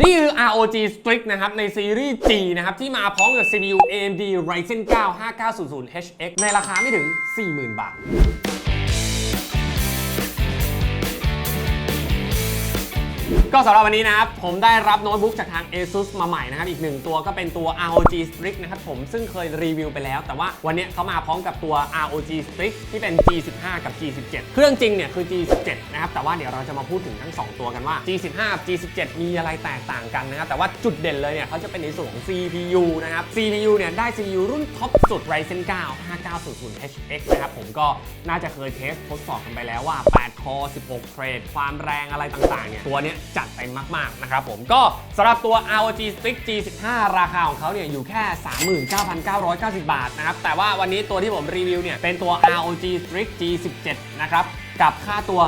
นี่คือ ROG Strix นะครับ ในซีรีส์ G นะครับ ที่มาพร้อมกับ CPU AMD Ryzen 9 5900HX ในราคาไม่ถึง 40,000 บาท ก็สำหรับวันนี้นะครับผมได้รับโน้ตบุ๊กจากทาง ASUS มาใหม่นะครับ อีกหนึ่งตัวก็เป็นตัว ROG Strix นะครับผมซึ่งเคยรีวิวไปแล้ว แต่ว่าวันนี้เขามาพร้อมกับตัว ROG Strix ที่เป็น G15 กับ G17 เครื่องจริงเนี่ยคือ G17 นะครับแต่ว่าเดี๋ยวเราจะมาพูดถึงทั้ง 2 ตัวกันว่า G15 กับ G17 มีอะไรแตกต่างกันนะครับแต่ว่าจุดเด่นเลยเนี่ยเขาจะเป็นในส่วนของ CPU นะครับ CPU เนี่ยได้ CPU รุ่นท็อปสุด Ryzen 9 5900HX นะครับผมก็น่าจะเคยเทสทดสอบกันไปแล้วว่า8 อ 16 เทรด ความแรงอะไรต่างๆ เนี่ย ตัวเนี้ยจัดเต็มมากๆ นะครับผม ก็สำหรับตัว ROG Strix G15 ราคาของเขาเนี่ย อยู่แค่ 39,990 บาทนะครับ แต่ว่าวันนี้ตัวที่ผมรีวิวเนี่ย เป็นตัว ROG Strix G17 นะครับกับค่าตัว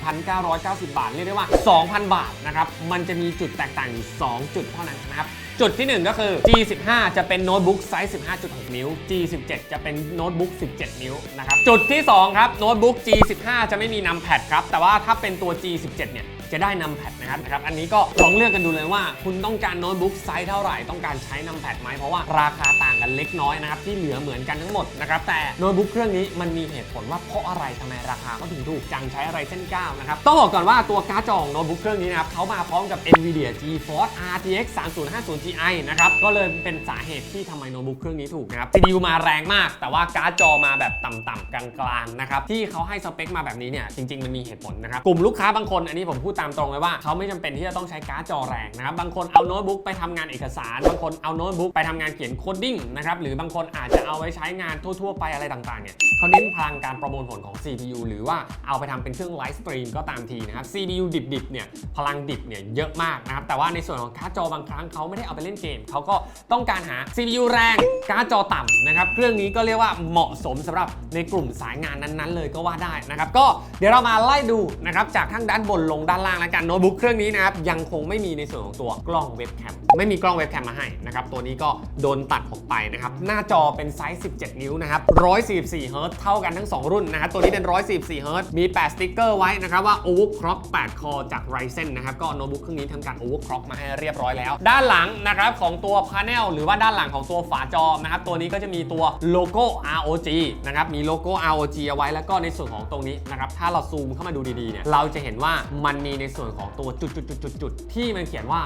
41,990 บาท เรียกได้ว่า 2,000 บาทนะครับ มันจะมีจุดแตกต่างอยู่2จุดเท่านั้นนะครับ จุดที่ 1 ก็คือ G15 จะเป็นโน้ตบุ๊กไซส์ 15.6 นิ้ว G17 จะเป็นโน้ตบุ๊ก 17 นิ้วนะครับ จุดที่ 2 ครับ โน้ตบุ๊ก G15 จะไม่มีนัมแพดครับ แต่ว่าถ้าเป็นตัว G17 เนี่ย จะได้นัมแพดนะครับนะครับอันนี้ก็ลองเลือกกันดูเลยว่า คุณต้องการโน้ตบุ๊กไซส์เท่าไหร่ต้องการใช้นัมแพดไหมเพราะว่าราคาต่างกันเล็กน้อยนะครับที่เหลือเหมือนกันทั้งหมดนะครับแต่โน้ตบุ๊กเครื่องนี้มันมีเหตุผลว่าเพราะอะไรทำไมราคาก็ถึงถูกจังใช้อะไรเส้นก้9นะครับต้องบอกก่อนว่าตัวการ์ดจอของโน้ตบุ๊กเครื่องนี้นะครับเขามาพร้อมกับ NVIDIA GeForce RTX 3050 Ti นะครับก็เลยเป็นสาเหตุที่ทำไมโน้ตบุ๊กเครื่องนี้ถูกนะครับ CPU มาแรงมาก แต่ว่าการ์ดจอมาแบบต่ำๆกลางๆนะครับที่เขาให้สเปคมาแบบนี้เนี่ยจริง ๆ มันมีเหตุผลนะครับกลุ่มลูกค้าบางคนอันนี้ผมพูดตามตรงเลยว่าเขาไม่จำเป็นที่จะต้องใช้การ์ดจอแรงนะครับบางคนเอาโน้ตบุ๊กไปทำงานเอกสาร บางคนเอาโน้ตบุ๊กไปทำงานเขียนโคดดิ้งนะครับหรือบางคนอาจจะเอาไว้ใช้งานทั่ว ๆ ไปอะไรต่างๆเนี่ยเขาเน้นพลังการประมวลผลของ CPU หรือว่าเอาไปทำเป็นเครื่องไลฟ์สตรีมก็ตามทีนะครับ CPU ดิบๆเนี่ยพลังดิบเนี่ยเยอะมากนะครับแต่ว่าในส่วนของการ์ดจอบางครั้งเขาไม่ได้เอาไปเล่นเกมเขาก็ต้องการหา CPU แรงการ์ดจอต่ำนะครับเครื่องนี้ก็เรียกว่าเหมาะสมสำหรับในกลุ่มสายงานนั้นๆ เลยก็ว่าได้นะครับก็เดี๋ยวเรามาไล่ดูนะครับจากข้างด้านบนลงด้านล่างแล้วกันโน้ตบุ๊กเครื่องนี้นะครับยังคงไม่มีในส่วนของตัวกล้องเว็บแคมไม่มีกล้องเว็บแคมมาให้นะครับตัวนี้ก็โดนตัดออกไปนะครับหน้าจอเป็นไซส์ 17 นิ้วนะครับ144เฮิร์ตซ์เท่ากันทั้ง 2 รุ่นนะครับตัวนี้เป็น144เฮิร์ตซ์มี 8 สติ๊กเกอร์ไว้นะครับว่า overclock 8 คอจาก Ryzen นะครับก็โน้ตบุ๊กเครื่องนี้ทำการ overclock มาให้เรียบร้อยแล้ว ด้านหลังนะครับของตัว panel หรือว่าด้านหลังของตัวฝาจอนะครับตัวนี้ก็จะมีตัวโลโก้ ROG นะครับมีโลโก้ ROG เอาไว้แล้วก็ในส่วนของตรงนี้นะครับถ้าเราซูมเข้ามาดูดีๆเนี่ยเราจะเห็นว่ามันมีในส่วนของตัวจุดๆๆๆที่มันเขียนว่า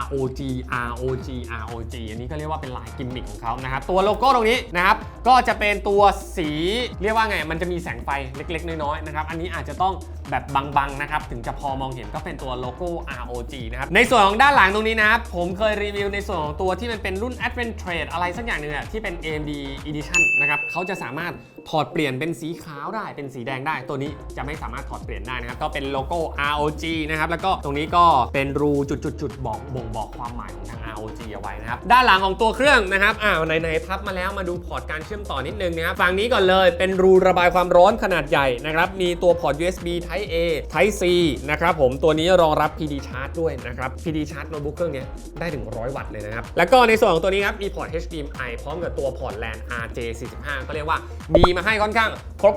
ROG ROG ROG อันนี้ก็เรียกว่าเป็นลายกิมมิคของเขานะครับ ตัวโลโก้ตรงนี้นะครับ ก็จะเป็นตัวสีเรียกว่าไง มันจะมีแสงไฟเล็ก ๆ น้อยๆนะครับ อันนี้อาจจะต้องแบบบังๆนะครับ ถึงจะพอมองเห็นก็เป็นตัวโลโก้ ROG นะครับ ในส่วนของด้านหลังตรงนี้นะครับ ผมเคยรีวิวในส่วนของตัวที่มันเป็นรุ่น Advent Trade อะไรสักอย่างหนึงอะที่เป็น AMD Edition นะครับเขาจะสามารถถอดเปลี่ยนเป็นสีขาวได้เป็นสีแดงได้ตัวนี้จะไม่สามารถถอดเปลี่ยนได้นะครับก็เป็นโลโก้ ROG นะครับแล้วก็ตรงนี้ก็เป็นรูจุดๆบอกบ่งบอกความหมายของทาง ROG เอาไว้นะครับ ด้านหลังของตัวเครื่องนะครับอ้าวไหนๆพับมาแล้วมาดูพอร์ตการเชื่อมต่อนิดนึงนะครับฝั่งนี้ก่อนเลยเป็นรูระบายความร้อนขนาดใหญ่นะครับ มีตัวพอร์ต USB Type A Type C นะครับผมตัวนี้รองรับ PD Charge ด้วยนะครับ PD Charge โน้ตบุ๊กเครื่องนี้ได้ถึง 100 วัตต์เลยนะครับ แล้วก็ในส่วนของตัวนี้ครับมีพอร์ต HDMI พร้อมกับตัวพอร์ต LAN RJ45 ก็เรียกว่ามีมาให้ค่อนข้าง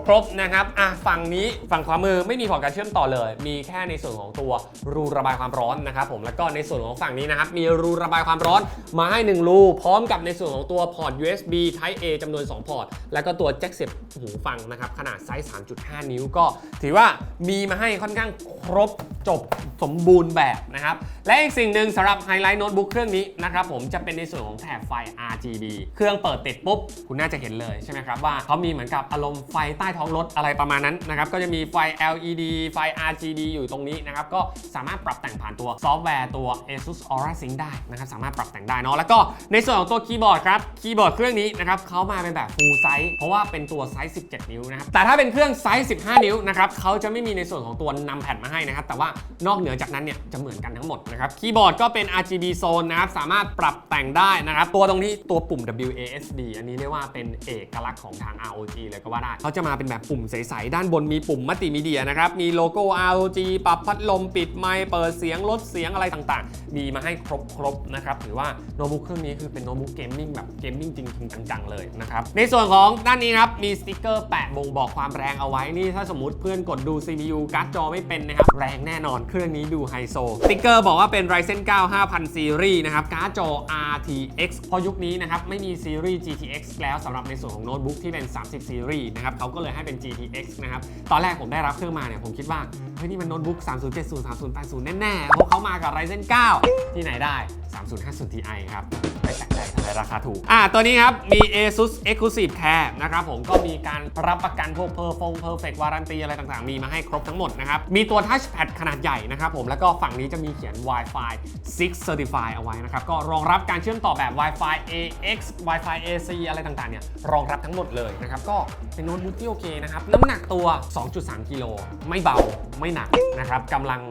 ครบๆนะครับอะฝั่งนี้ฝั่งขวามือไม่มีพอร์ตการเชื่อมต่อเลย มีแค่ในส่วนของตัวรูระบายความร้อนนะครับผมแล้วก็ในส่วนของฝั่งนี้นะครับ มีรูระบายความร้อนมาให้ 1 รู พร้อมกับในส่วนของตัวพอร์ต USB Type A จำนวน 2 พอร์ต แล้วก็ตัวแจ็คเสียบหูฟังนะครับ ขนาดไซส์ 3.5 นิ้วก็ถือว่ามีมาให้ค่อนข้างครบ จบสมบูรณ์แบบนะครับ และอีกสิ่งหนึ่งสำหรับไฮไลท์โน้ตบุ๊กเครื่องนี้นะครับผมจะเป็นในส่วนของแถบไฟ RGB เครื่องเปิดติดปุ๊บ คุณน่าจะเห็นเลยใช่ไหมครับว่าเขามีเหมือนกับอารมณ์ไฟใต้ท้องรถอะไรประมาณนั้นนะครับก็จะมีไฟ LED ไฟ RGB อยู่ตรงนี้นะครับก็สามารถปรับแต่งผ่านตัวซอฟต์แวร์ตัว ASUS Aura Sync ได้นะครับสามารถปรับแต่งได้เนาะแล้วก็ในส่วนของตัวคีย์บอร์ดครับคีย์บอร์ดเครื่องนี้นะครับเขามาเป็นแบบ full size เพราะว่าเป็นตัวไซส์ 17 นิ้วนะครับแต่ถ้าเป็นเครื่องไซส์ 15 นิ้วนะครับเขาจะไม่มีในส่วนของตัวนำแพดมาให้นะครับแต่ว่านอกเหนือจากนั้นเนี่ยจะเหมือนกันทั้งหมดนะครับคีย์บอร์ดก็เป็น RGB zone นะครับสามารถปรับแต่งได้นะครับตัวตรงนี้ตัวปุ่ม WASD อันนี้เรียกว่าเป็นเอกลักษณ์ของทาง ROG เลยก็ว่าได้เขาจะมาเป็นแบบปุ่มใสๆด้านบนมีปุ่มมัลติมีเดียนะครับมีโลโก้ ROG ปรับพัดลมปิดไมค์เปิดเสียงลดเสียงอะไรต่างๆ มีมาให้ครบๆนะครับถือว่าโน้ตบุ๊กเครื่องนี้คือเป็นโน้ตบุ๊กเกมมิ่งแบบเกมมิ่งจริงๆจังๆเลยนะครับในส่วนของด้านนี้ครับมีสติกเกอร์แปะบ่งบอกความแรงเอาไว้นี่ถ้าสมมติเพื่อนกดดู CPU การ์ดจอไม่เป็นนะครับแรงแน่นอนเครื่องนี้ดูไฮโซติ๊กเกอร์บอกว่าเป็น Ryzen 9 5000ซีรีส์นะครับ การ์ดจอ RTX เพราะยุคนี้นะครับ ไม่มีซีรีส์ GTX แล้วสำหรับในส่วนของโน้ตบุ๊กที่เป็น 30 ซีรีส์นะครับเขาก็เลยให้เป็น GTX นะครับ ตอนแรกผมได้รับเครื่องมาเนี่ย ผมคิดว่า เฮ้ย นี่มันโน้ตบุ๊ก 3070 3080 แน่ๆ เพราะเขามากับ Ryzen 9 ที่ไหนได้ 3050 Ti ครับไม่แปลกใจทำไมราคาถูก อ่า ตัวนี้ครับ มี ASUS Exclusive Care นะครับ ผมก็มีการรับประกันพวก Perfect Perfect Warranty อะไรต่างๆ มีมาให้ครบทั้งหมดนะครับ มีตัว Touchpad ขนาดใหญ่นะครับผมแล้วก็ฝั่งนี้จะมีเขียน Wi-Fi 6 certified เอาไว้นะครับก็รองรับการเชื่อมต่อแบบ Wi-Fi AX Wi-Fi AC อะไรต่างๆเนี่ยรองรับทั้งหมดเลยนะครับก็เป็นโน้ตบุ๊กที่โอเคนะครับน้ำหนักตัว 2.3 กิโลไม่เบาไม่หนักนะครับกำลัง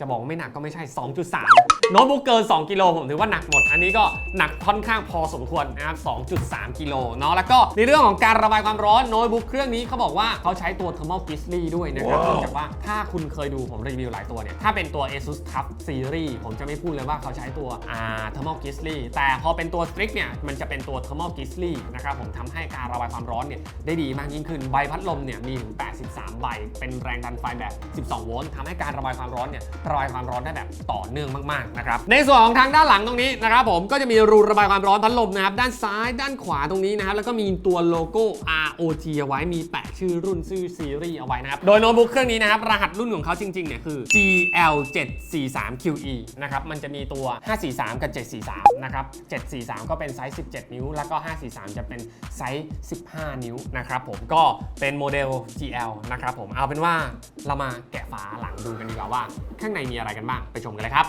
จะบอกว่าไม่หนักก็ไม่ใช่ 2.3 โน้ตบุ๊กเกิน 2 กิโลผมถือว่าหนักหมด อันนี้ก็หนักค่อนข้างพอสมควรนะครับ 2.3 กิโลเนาะ แล้วก็ในเรื่องของการระบายความร้อนโน้ตบุ๊กเครื่องนี้เขาบอกว่าเขาใช้ตัว thermal grizzly ด้วยนะครับเนื่องจากว่าถ้าคุณเคยดูผมรีวิวหลายตัวเนี่ย ถ้าเป็นตัว ASUS TUF Series ผมจะไม่พูดเลยว่าเขาใช้ตัวอ่า thermal grizzly แต่พอเป็นตัว Strix เนี่ย มันจะเป็นตัว thermal grizzly นะครับผมทำให้การระบายความร้อนเนี่ยได้ดีมากยิ่งขึ้น ใบพัดลมเนี่ยมีถึง 83 ใบ เป็นแรงดันไฟแบบ 12 โวลต์ทำให้การระบายความร้อนเนี่ยระบายความร้อนได้แบบต่อเนื่องมากๆนะครับในส่วนของทางด้านหลังตรงนี้นะครับผมก็จะมีรูระบายความร้อนพัดลมนะครับด้านซ้ายด้านขวาตรงนี้นะครับแล้วก็มีตัวโลโก้ ROG เอาไว้มีแปะชื่อรุ่นชื่อซีรีส์เอาไว้นะครับโดยโน้ตบุ๊กเครื่องนี้นะครับรหัสรุ่นของเขาจริงๆเนี่ยคือ GL743QE นะครับมันจะมีตัว 543 กับ 743 นะครับ 743 ก็เป็นไซส์ 17 นิ้ว แล้วก็ 543 จะเป็นไซส์ 15 นิ้วนะครับผมก็เป็นโมเดล GL นะครับผมเอาเป็นว่าเรามาแกะฝาหลังดูกันดีกว่าว่าข้างในมีอะไรกันบ้างไปชมกันเลยครับ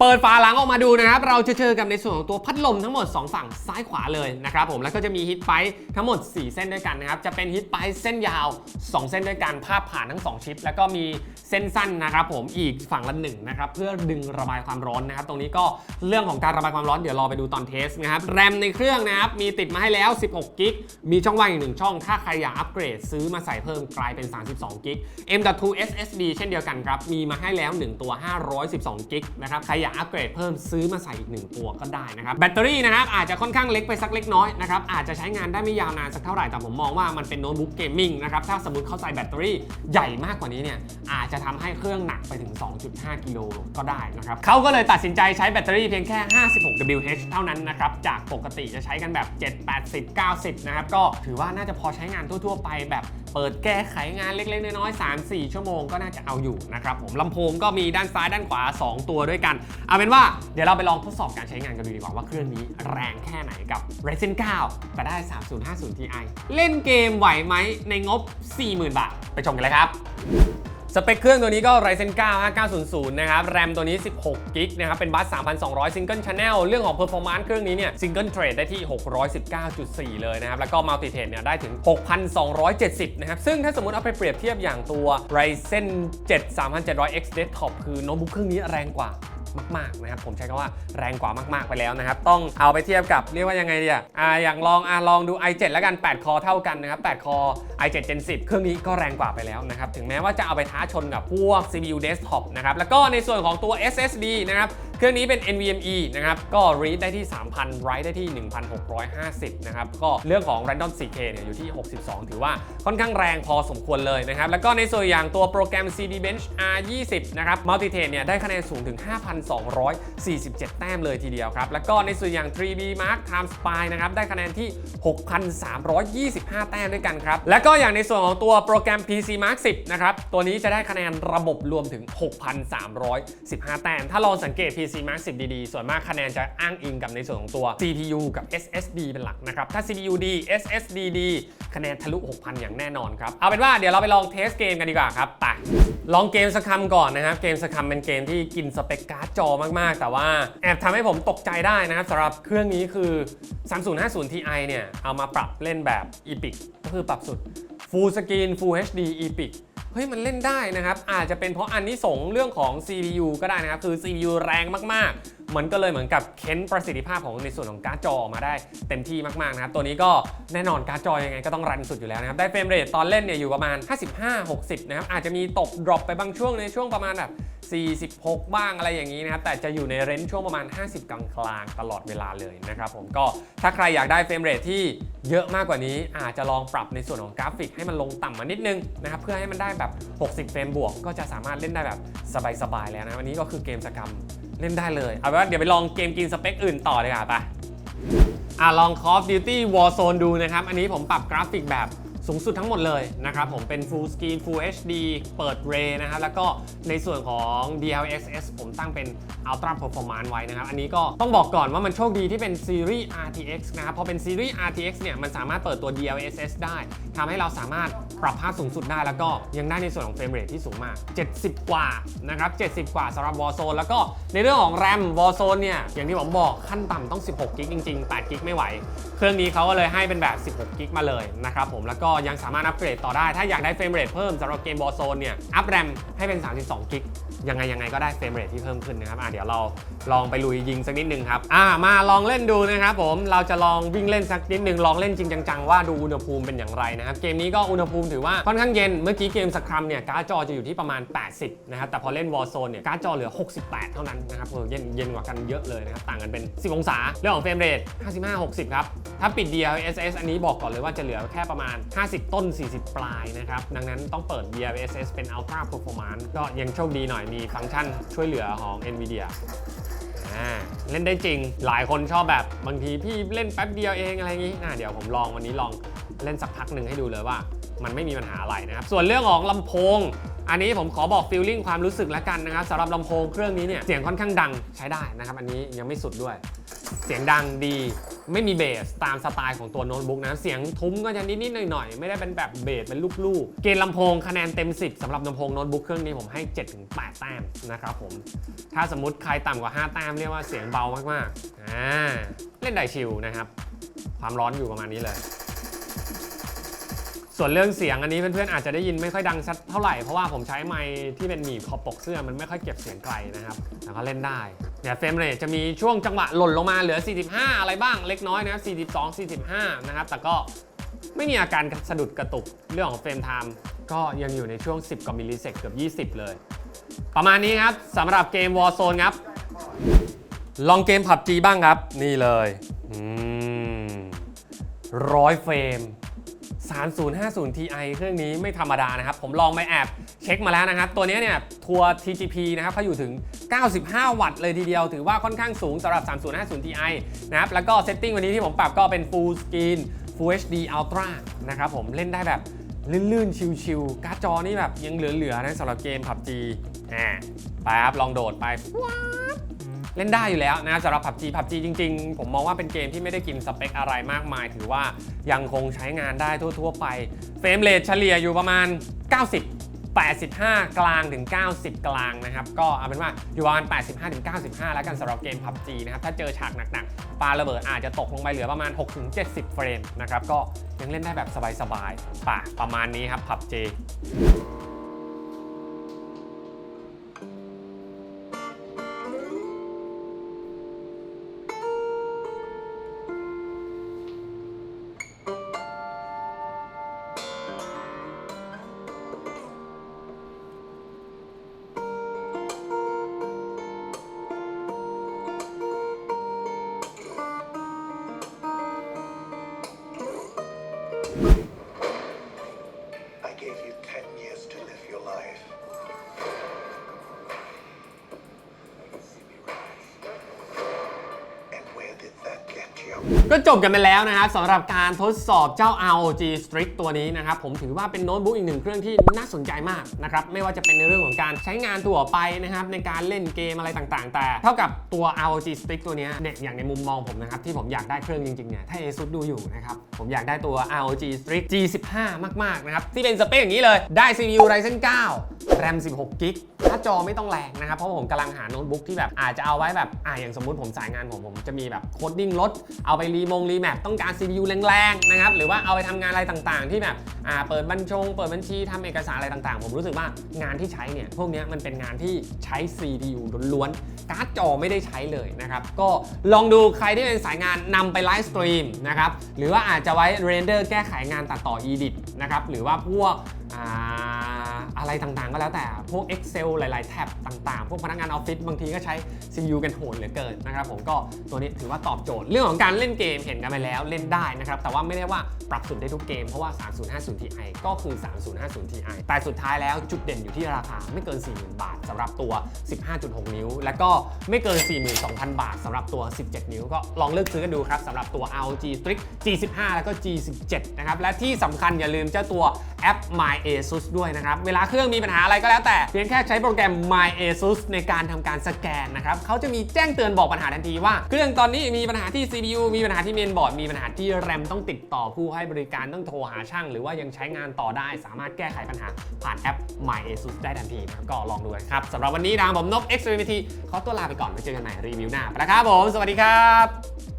เปิดฝาหลังออกมาดูนะครับ เราจะเจอกับในส่วนของตัวพัดลมทั้งหมด 2 ฝั่งซ้ายขวาเลยนะครับผมแล้วก็จะมีฮิตไปทั้งหมด 4 เส้นด้วยกันนะครับจะเป็นฮิตไปเส้นยาว 2 เส้นด้วยกันภาพผ่านทั้ง 2 ชิป แล้วก็มีเส้นสั้นนะครับผมอีกฝั่งละหนึ่งนะครับเพื่อดึงระบายความร้อนนะครับตรงนี้ก็เรื่องของการระบายความร้อนเดี๋ยวรอไปดูตอนเทสนะครับแรมในเครื่องนะครับมีติดมาให้แล้ว 16กิกมีช่องว่างอีกหนึ่งช่อง ถ้าใครอยากอัปเกรดซื้อมาใส่เพิ่มกลายเป็น 32กิก M.2 SSD เช่นเดียวกันครับมีมาให้แล้ว 1 ตัว 512กิกนะครับ ใครอยากอัปเกรดเพิ่มซื้อมาใส่อีก 1 ตัวก็ได้นะครับ แบตเตอรี่นะครับอาจจะค่อนข้างเล็กไปสักเล็กน้อยนะครับ อาจจะใช้งานได้ไม่ยาวนานสักเท่าไหร่ แต่ผมมองว่ามันเป็นโน้ตบุ๊กเกมมิ่งนะครับ ถ้าสมมติเข้าใส่แบตเตอรี่ใหญ่มากกว่านี้เนี่ยอาจจะทำให้เครื่องหนักไปถึง 2.5 กิโลก็ได้นะครับเขาก็เลยตัดสินใจใช้แบตเตอรี่เพียงแค่ 56 WH เท่านั้นนะครับ จากปกติจะใช้กันแบบ 7 80 90 นะครับ ก็ถือว่าน่าจะพอใช้งานทั่ว ๆ ไปแบบเปิดแก้ไขงานเล็กๆ น้อยๆ 3-4 ชั่วโมงก็น่าจะเอาอยู่นะครับผมลำโพงก็มีด้านซ้ายด้านขวา 2 ตัวด้วยกัน เอาเป็นว่าเดี๋ยวเราไปลองทดสอบการใช้งานกันดูดีกว่าว่าเครื่องนี้แรงแค่ไหนกับ Ryzen 9 แต่ได้ 3050 Ti เล่นเกมไหวไหมในงบ 40,000 บาท ไปชมกันเลยครับ สเปคเครื่องตัวนี้ก็ Ryzen 9 5900 นะครับ แรมตัวนี้ 16กิกนะครับ เป็นบัส 3,200 Single Channel เรื่องของ Performance เครื่องนี้เนี่ย Single Thread ได้ที่ 619.4 เลยนะครับ แล้วก็ Multi Thread เนี่ยได้ถึง 6,270 นะครับ ซึ่งถ้าสมมติเอาไปเปรียบเทียบอย่างตัว Ryzen 7 3700X Desktop คือโน้ตบุ๊กเครื่องนี้แรงกว่า มากๆนะครับผมใช้คำว่าแรงกว่ามากๆไปแล้วนะครับต้องเอาไปเทียบกับเรียกว่ายังไงดีอะอ่าอย่างลองอ่าลองดู i7 แล้วกัน 8 คอเท่ากันนะครับ8คอ i7 Gen 10 เครื่องนี้ก็แรงกว่าไปแล้วนะครับถึงแม้ว่าจะเอาไปท้าชนกับพวก CPU desktop นะครับแล้วก็ในส่วนของตัว SSD นะครับ เครื่องนี้เป็น NVMe นะครับ ก็ read ได้ที่ 3,000 write ได้ที่ 1,650 นะครับ ก็เรื่องของ Random 4K เนี่ยอยู่ที่ 62 ถือว่าค่อนข้างแรงพอสมควรเลยนะครับ แล้วก็ในส่วนอย่างตัวโปรแกรม CD Bench R20 นะครับ Multithread เนี่ยได้คะแนนสูงถึง 5,247 แต้มเลยทีเดียวครับ แล้วก็ในส่วนอย่าง 3B Mark Time Spy นะครับ ได้คะแนนที่ 6,325 แต้มด้วยกันครับ แล้วก็อย่างในส่วนของตัวโปรแกรม PC Mark 10 นะครับ ตัวนี้จะได้คะแนนระบบรวมถึง 6,315 แต้ม ถ้าลองสังเกต PC Mark 10 ดีๆ ส่วนมากคะแนนจะอ้างอิงกับในส่วนของตัว CPU กับ SSD เป็นหลักนะครับ ถ้า CPU ดี SSD ดีคะแนนทะลุ 6,000 อย่างแน่นอนครับ เอาเป็นว่าเดี๋ยวเราไปลองเทสเกมกันดีกว่าครับไปลองเกมสกคำก่อนนะครับ เกมสกคำเป็นเกมที่กินสเปคการ์ดจอมาก ๆ แต่ว่าแอบทำให้ผมตกใจได้นะครับสำหรับเครื่องนี้คือ 3050 Ti เนี่ย เอามาปรับเล่นแบบ Epic ก็คือปรับสุด Full Screen Full HD Epic เฮ้ยมันเล่นได้นะครับ อาจจะเป็นเพราะอันนี้สงเรื่องของ CPU ก็ได้นะครับ คือ CPU แรงมากๆ มันก็เลยเหมือนกับเค้นประสิทธิภาพของในส่วนของการ์ดจอออกมาได้เต็มที่มากๆนะครับตัวนี้ก็แน่นอนการ์ดจอยังไงก็ต้องรันสุดอยู่แล้วนะครับได้เฟรมเรทตอนเล่นเนี่ยอยู่ประมาณ 55-60 นะครับอาจจะมีตกดรอปไปบางช่วงในช่วงประมาณแบบ46 บ้างอะไรอย่างนี้นะครับแต่จะอยู่ในเรนจ์ช่วงประมาณ 50 กลางๆตลอดเวลาเลยนะครับผมก็ถ้าใครอยากได้เฟรมเรทที่เยอะมากกว่านี้ อาจจะลองปรับในส่วนของกราฟิกให้มันลงต่ำมานิดนึงนะครับเพื่อให้มันได้แบบ 60 เฟรมบวก ก็จะสามารถเล่นได้แบบสบายๆแล้วนะวันนี้ก็คือเกมสกรรม เล่นได้เลย เอาเป็นว่าเดี๋ยวไปลองเกมกินสเปคอื่นต่อเลยค่ะไปอะลอง Call of Duty Warzone ดูนะครับ อันนี้ผมปรับกราฟิกแบบ สูงสุดทั้งหมดเลยนะครับผมเป็น Full Screen Full HD เปิด Ray นะครับแล้วก็ในส่วนของ DLSS ผมตั้งเป็น Ultra Performance ไว้นะครับ อันนี้ก็ต้องบอกก่อนว่ามันโชคดีที่เป็นซีรีส์ RTX นะครับพอเป็นซีรีส์ RTX เนี่ยมันสามารถเปิดตัว DLSS ได้ทำให้เราสามารถปรับภาพสูงสุดได้ แล้วก็ยังได้ในส่วนของเฟรมเรทที่สูงมาก 70 กว่านะครับ70 กว่าสำหรับ Warzone แล้วก็ในเรื่องของ RAM Warzone เนี่ยอย่างที่ผมบอกขั้นต่ำต้อง 16 กิกจริงๆ8กิกไม่ไหว เครื่องนี้เขาก็เลยให้เป็นแบบ 16 กิกมาเลยนะครับผมแล้วก็ยังสามารถอัปเกรดต่อได้ ถ้าอยากได้เฟรมเรทเพิ่มสำหรับเกมบอลโซนเนี่ย อัพแรมให้เป็น 32 กิก ยังไงยังไงก็ได้เฟรมเรทที่เพิ่มขึ้นนะครับอะเดี๋ยวเราลองไปลุยยิงสักนิดนึงครับอ่ามาลองเล่นดูนะครับผมเราจะลองวิ่งเล่นสักนิดนึงลองเล่นจริงจังๆว่าดูอุณหภูมิเป็นอย่างไรนะครับเกมนี้ก็อุณหภูมิถือว่าค่อนข้างเย็นเมื่อกี้เกมสครัมเนี่ยการ์ดจอจะอยู่ที่ประมาณ 80นะครับแต่พอเล่น Warzone เนี่ยการ์ดจอเหลือ 68 เท่านั้นนะครับเออเย็นเย็นกว่ากันเยอะเลยนะครับต่างกันเป็น 10 องศาเรื่องของเฟรมเรท55 60ครับถ้าปิด DLSS อันนี้บอกก่อนเลยว่าจะเหลือแค่ประมาณ 50 ต้น 40 ปลายนะครับดังนั้นต้องเปิด DLSS เป็น Ultra Performance ก็ยังโชคดีหน่อยมีฟังก์ชันช่วยเหลือของ NVIDIA อ่าเล่นได้จริง หลายคนชอบแบบบางทีพี่เล่นแป๊บเดียวเองอะไรอย่างนี้น่าเดี๋ยวผมลองวันนี้ลองเล่นสักพักหนึ่งให้ดูเลยว่า มันไม่มีปัญหาอะไรนะครับ ส่วนเรื่องของลำโพง อันนี้ผมขอบอกฟีลลิ่งความรู้สึกแล้วกันนะครับสำหรับลำโพงเครื่องนี้เนี่ยเสียงค่อนข้างดังใช้ได้นะครับ อันนี้ยังไม่สุดด้วย เสียงดังดีไม่มีเบสตามสไตล์ของตัวโน้ตบุ๊กนะ เสียงทุ้มก็จะนิด ๆ หน่อย ๆ ไม่ได้เป็นแบบเบสเป็นลูก ๆ เกณฑ์ลำโพงคะแนนเต็ม 10สำหรับลำโพงโน้ตบุ๊กเครื่องนี้ผมให้ 7-8 แต้มนะครับผม ถ้าสมมติใครต่ำกว่า 5 แต้มเรียกว่าเสียงเบามากๆอ่าเล่นได้ชิลนะครับ ความร้อนอยู่ประมาณนี้เลย ส่วนเรื่องเสียงอันนี้เพื่อนๆอาจจะได้ยินไม่ค่อยดังสักเท่าไหร่ เพราะว่าผมใช้ไมค์ที่เป็นหนีบขอบปกเสื้อมันไม่ค่อยเก็บเสียงไกลนะครับแล้วก็เล่นได้เนี่ยเฟรมเรทจะมีช่วงจังหวะหล่นลงมาเหลือ 45 อะไรบ้างเล็กน้อยนะครับ42 45 นะครับแต่ก็ไม่มีอาการสะดุดกระตุกเรื่องของเฟรมไทม์ก็ยังอยู่ในช่วง 10กว่ามิลลิเซกเกือบ 20 เลย ประมาณนี้ครับสำหรับเกม Warzone ครับ ลองเกม PUBG บ้างครับ นี่เลยร้อยเฟรม 3050 Ti เครื่องนี้ไม่ธรรมดานะครับ ผมลองไปแอบเช็คมาแล้วนะครับ ตัวนี้เนี่ยทัวร์ TGP นะครับเขาอยู่ถึง 95 วัตต์เลยทีเดียว ถือว่าค่อนข้างสูงสำหรับ 3050 Ti นะครับ แล้วก็เซตติ้งวันนี้ที่ผมปรับก็เป็น Full Screen Full HD Ultra นะครับผมเล่นได้แบบลื่นๆ ชิลๆการ์ดจอนี่แบบยังเหลือๆนะสำหรับเกม PUBG อ่าไปครับลองโดดไปว้า เล่นได้อยู่แล้วนะสำหรับ PUBG PUBG จริง ๆ ผมมองว่าเป็นเกมที่ไม่ได้กินสเปคอะไรมากมาย ถือว่ายังคงใช้งานได้ทั่ว ๆ ไป เฟรมเรทเฉลี่ยอยู่ประมาณ 90 85 กลางถึง 90 กลางนะครับ ก็เอาเป็นว่าอยู่ประมาณ 85 ถึง 95 แล้วกันสำหรับเกม PUBG นะครับ ถ้าเจอฉากหนักๆ ปาระเบิดอาจจะตกลงไปเหลือประมาณ 6 ถึง 70 เฟรมนะครับ ก็ยังเล่นได้แบบสบายๆป่ะประมาณนี้ครับ PUBG gave you 10 years to live your life. And where did that get you? ก็จบกันไปแล้วนะครับสำหรับการทดสอบเจ้า ROG Strix ตัวนี้นะครับ ผมถือว่าเป็นโน้ตบุ๊กอีกหนึ่งเครื่องที่น่าสนใจมากนะครับ ไม่ว่าจะเป็นในเรื่องของการใช้งานทั่วไปนะครับ ในการเล่นเกมอะไรต่างๆ แต่ เท่ากับตัว ROG Strix ตัวนี้เนี่ยอย่างในมุมมองผมนะครับ ที่ผมอยากได้เครื่องจริงๆเนี่ยถ้า ASUS ดูอยู่นะครับ ผมอยากได้ตัว ROG Strix G15 มากๆนะครับที่เป็นสเปคอย่างนี้เลยได้ CPU Ryzen 9 RAM 16 g b หน้าจอไม่ต้องแรงนะครับเพราะผมกำลังหาโน้ตบุ๊กที่แบบอาจจะเอาไว้แบบอ่าอย่างสมมติผมสายงานผมผมจะมีแบบโคดดิ้งรถเอาไปรีมงรีแมปต้องการ CPU แรงๆนะครับหรือว่าเอาไปทำงานอะไรต่างๆ ที่แบบอ่าเปิดบัญชง เปิดบัญชีทำเอกสารอะไรต่างๆ ผมรู้สึกว่างานที่ใช้เนี่ยพวกนี้มันเป็นงานที่ใช้ CPU ล้วนๆการ์ดจอไม่ได้ใช้เลยนะครับก็ลองดูใครที่เป็นสายงานนำไปไลฟ์สตรีมนะครับหรือว่าอาจจะไว้เรนเดอร์แก้ไขงานตัดต่อ Edit นะครับหรือว่าพวกอ่า อะไรต่างๆ ก็แล้วแต่พวก Excel หลาย ๆ แท็บต่างๆ พวกพนักงานออฟฟิศบางทีก็ใช้ CPU กันโหดเหลือเกินนะครับผมก็ตัวนี้ถือว่าตอบโจทย์เรื่องของการเล่นเกมเห็นกันไปแล้วเล่นได้นะครับแต่ว่าไม่ได้ว่าปรับสุดได้ทุกเกมเพราะว่า 3050 Ti ก็คือ 3050 Ti แต่สุดท้ายแล้วจุดเด่นอยู่ที่ราคาไม่เกิน 40,000 บาทสำหรับตัว 15.6 นิ้ว แล้วก็ไม่เกิน 42,000 บาทสำหรับตัว 17 นิ้ว ก็ลองเลือกซื้อกันดูครับสำหรับตัว ROG Strix G15 แล้วก็ G17 นะครับและที่สำคัญอย่าลืมเจ้าตัวแอป My ASUS ด้วยนะครับเวลาเครื่องมีปัญหาอะไรก็แล้วแต่ เพียงแค่ใช้โปรแกรม My ASUS ในการทำการสแกนนะครับเขาจะมีแจ้งเตือนบอกปัญหาทันทีว่า เครื่องตอนนี้มีปัญหาที่ CPU มีปัญหาที่เมนบอร์ดมีปัญหาที่ RAM ต้องติดต่อผู้ให้บริการต้องโทรหาช่าง หรือว่ายังใช้งานต่อได้ สามารถแก้ไขปัญหาผ่านแอป My ASUS ได้ทันทีนะครับก็ลองดูกันครับสำหรับวันนี้ทางผมนบ Extremity ขอตัวลาไปก่อนไว้เจอกันใหม่รีวิวหน้าไปครับผม สวัสดีครับ